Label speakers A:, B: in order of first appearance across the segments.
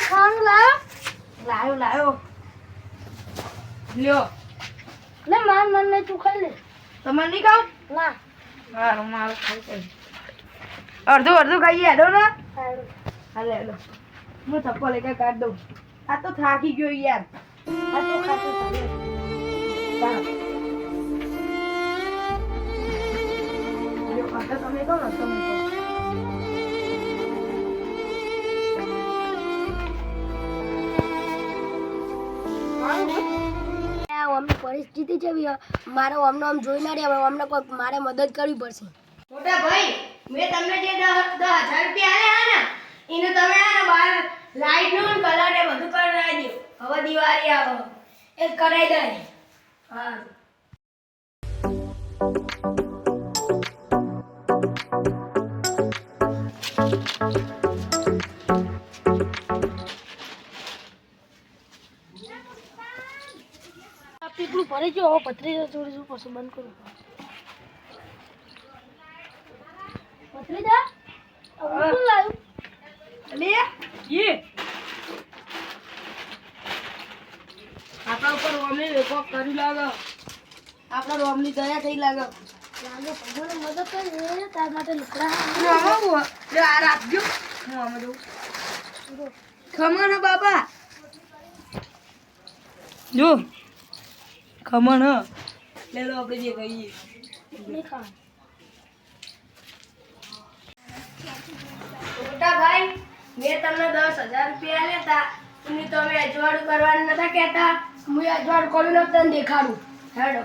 A: ખાવાનું લાવ્યો
B: લાયો લાયો, લ્યો.
A: લે માર મન ને તું ખાઈ લે
B: તમારે નહીં ખાવ
A: ના
B: સારું મારું ખાઈ અડધું અડધું ખાઈએ હેડો ને? હાલે હેડો હું થપ્પો લઈ કાઢ દઉં આ તો થાકી ગયો યાર.
A: આ તો ખાતું
B: તમે કહો
A: પરિસ્થિતિ જેવી મારે અમને આમ જોઈ ના રહ્યા અમને કોઈક મારે મદદ કરવી પડશે
B: મોટા ભાઈ મેં તમને જે દસ હજાર રૂપિયા આલ્યા ને, એને તમે આ બહાર લાઈટનું કલર ને બધું કરાવી દો હવે દિવાળી આવો. એ કરાવી દે. હા.
A: પીપળું
B: આપણા ઉપર રોમની વેકો કરી લાગે. આપણા રોમની દયા થઈ લાગે.
A: મદદ કરી તાર માટે લુકડા.
B: હું આમાં હું લે આ રાખજો. હું આમાં જઉં ખમણ બાબા. જો. ખમણ લે લો આપણે જે કહીએ મોટા ભાઈ મેં તમને દસ હજાર રૂપિયા લેતા તમે તમે અજવાળું કરવાનું નતા કહેતા. હું અજવાળું કર્યું ને તને દેખાડું. હેડો.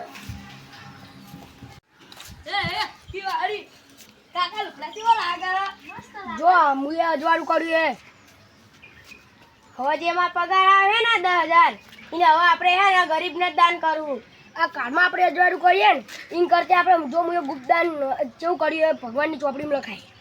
B: જો મુયા એ અજવાળું કર્યું એ. હવે જે મારો પગાર આવે ને દસ હજાર એને હવે આપણે હે ને ગરીબને જ દાન કરવું. આ કાળમાં આપણે અજવાળું કરીએ ને એમ કરતા આપણે જો મુયો ગુપ્તદાન કેવું કર્યું એ ભગવાનની ચોપડીમાં લખાય.